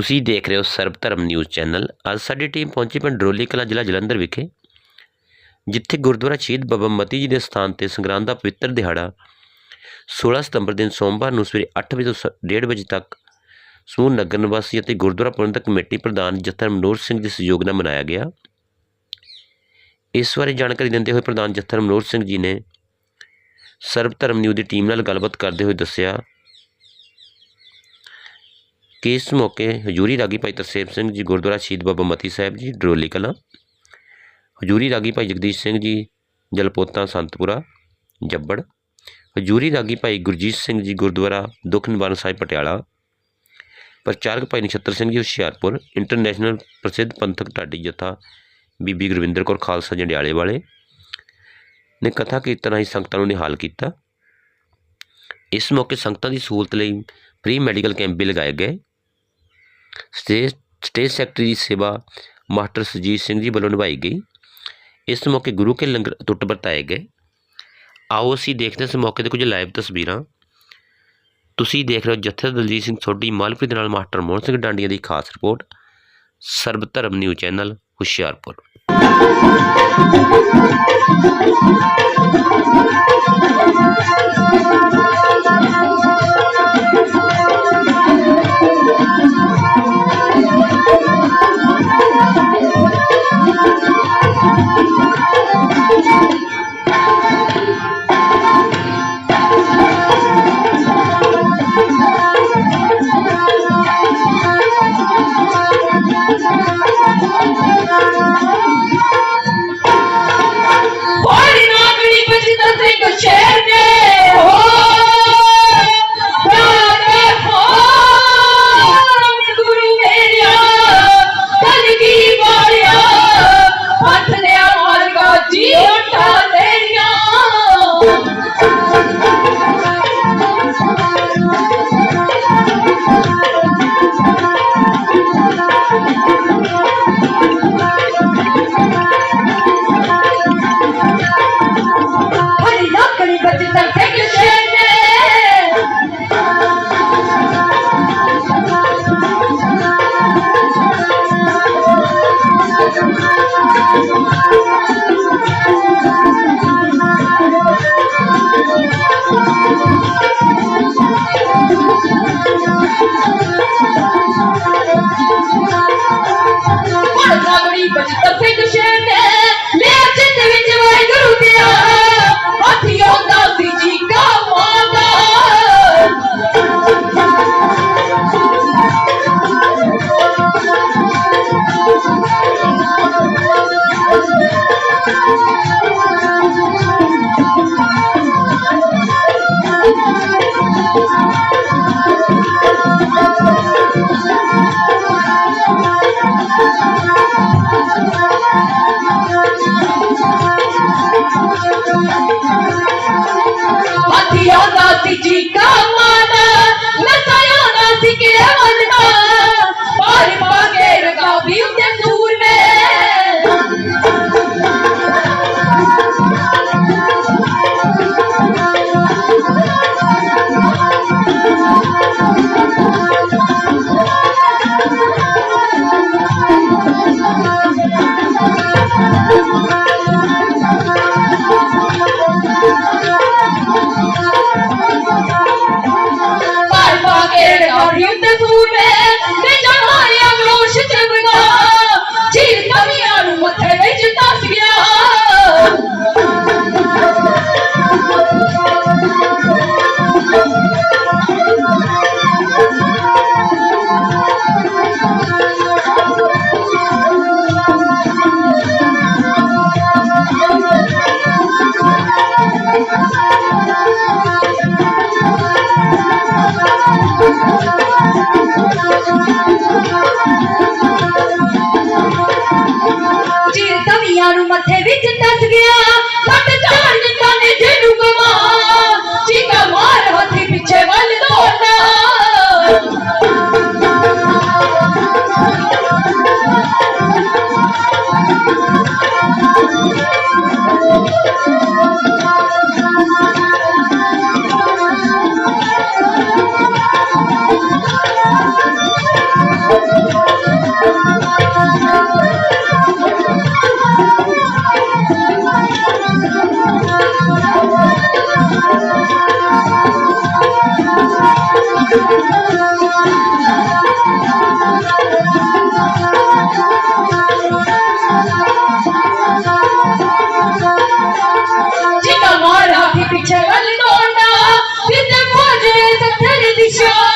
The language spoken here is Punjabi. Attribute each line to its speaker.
Speaker 1: ਤੁਸੀਂ ਦੇਖ ਰਹੇ ਹੋ ਸਰਬ ਧਰਮ ਨਿਊਜ਼ ਚੈਨਲ। ਅੱਜ ਸਾਡੀ ਟੀਮ ਪਹੁੰਚੀ ਪਿੰਡ ਡਰੋਲੀ ਕਲਾਂ ਜ਼ਿਲ੍ਹਾ ਜਲੰਧਰ ਵਿਖੇ, ਜਿੱਥੇ ਗੁਰਦੁਆਰਾ ਸ਼ਹੀਦ ਬਾਬਾ ਮਤੀ ਜੀ ਦੇ ਸਥਾਨ ਤੇ ਸੰਗਰਾਂਦ ਦਾ ਪਵਿੱਤਰ ਦਿਹਾੜਾ 16 ਸਤੰਬਰ ਦਿਨ ਸੋਮਵਾਰ ਨੂੰ ਸਵੇਰੇ 8 ਵਜੇ ਤੋਂ ਸ- ਡੇਢ ਵਜੇ ਤੱਕ ਸਮੂਹ ਨਗਰ ਨਿਵਾਸੀ ਅਤੇ ਗੁਰਦੁਆਰਾ ਪ੍ਰਬੰਧਕ ਕਮੇਟੀ ਪ੍ਰਧਾਨ ਜਥਾ ਮਨੋਹਰ ਸਿੰਘ ਦੇ ਸਹਿਯੋਗ ਨਾਲ ਮਨਾਇਆ ਗਿਆ। ਇਸ ਬਾਰੇ ਜਾਣਕਾਰੀ ਦਿੰਦੇ ਹੋਏ ਪ੍ਰਧਾਨ ਜਥਾ ਮਨੋਹਰ ਸਿੰਘ ਜੀ ਨੇ ਸਰਬ ਧਰਮ ਨਿਊਜ਼ ਦੀ ਟੀਮ ਨਾਲ ਗੱਲਬਾਤ ਕਰਦੇ ਹੋਏ ਦੱਸਿਆ ਕਿ ਇਸ ਮੌਕੇ ਹਜੂਰੀ ਰਾਗੀ ਭਾਈ ਤਰਸੇਬ ਸਿੰਘ ਜੀ, ਗੁਰਦੁਆਰਾ ਸ਼ਹੀਦ ਬਾਬਾ ਮਤੀ ਸਾਹਿਬ ਜੀ, ਡਰੋਲੀ ਕਲਾਂ। ਹਜੂਰੀ ਰਾਗੀ ਭਾਈ ਜਗਦੀਸ਼ ਸਿੰਘ ਜੀ, ਜਲਪੋਤਾ, ਸੰਤਪੁਰਾ, ਜੱਬੜ। ਹਜੂਰੀ ਰਾਗੀ ਭਾਈ ਗੁਰਜੀਤ ਸਿੰਘ ਜੀ, ਗੁਰਦੁਆਰਾ ਦੁੱਖ ਨਿਵਾਰਨ ਸਾਹਿਬ, ਪਟਿਆਲਾ। ਪ੍ਰਚਾਰਕ ਭਾਈ ਨਛੱਤਰ ਸਿੰਘ ਜੀ, ਹੁਸ਼ਿਆਰਪੁਰ। ਇੰਟਰਨੈਸ਼ਨਲ ਪ੍ਰਸਿੱਧ ਪੰਥਕ ਢਾਡੀ ਜਥਾ ਬੀਬੀ ਗੁਰਵਿੰਦਰ ਕੌਰ ਖਾਲਸਾ ਜੰਡਿਆਲੇ ਵਾਲੇ ਨੇ ਕਥਾ ਕੀਰਤਨ ਰਾਹੀਂ ਸੰਗਤਾਂ ਨੂੰ ਨਿਹਾਲ ਕੀਤਾ। ਇਸ ਮੌਕੇ ਸੰਗਤਾਂ ਦੀ ਸਹੂਲਤ ਲਈ ਫ੍ਰੀ ਮੈਡੀਕਲ ਕੈਂਪ ਵੀ ਲਗਾਏ ਗਏ। ਸਟੇਜ ਸਟੇਜ ਸੈਕਟਰੀ ਦੀ ਸੇਵਾ ਮਾਸਟਰ ਸੁਜੀਤ ਸਿੰਘ ਜੀ ਵੱਲੋਂ ਨਿਭਾਈ ਗਈ। ਇਸ ਮੌਕੇ ਗੁਰੂ ਕੇ ਲੰਗਰ ਟੁੱਟ ਵਰਤਾਏ ਗਏ। ਆਓ ਅਸੀਂ ਦੇਖਦੇ ਹਾਂ ਇਸ ਮੌਕੇ ਤੇ ਕੁਝ ਲਾਈਵ ਤਸਵੀਰਾਂ। ਤੁਸੀਂ ਦੇਖ ਰਹੇ ਹੋ ਜੱਥੇ ਦਲਜੀਤ ਸਿੰਘ ਸੋਢੀ ਮਾਲਪ੍ਰੀਤ ਨਾਲ ਮਾਸਟਰ ਮੋਹਨ ਸਿੰਘ ਡਾਂਡੀਆਂ ਦੀ ਖਾਸ report Sarab Dharam news channel Hoshiarpur.
Speaker 2: chairman. Então, Paraíba, de show.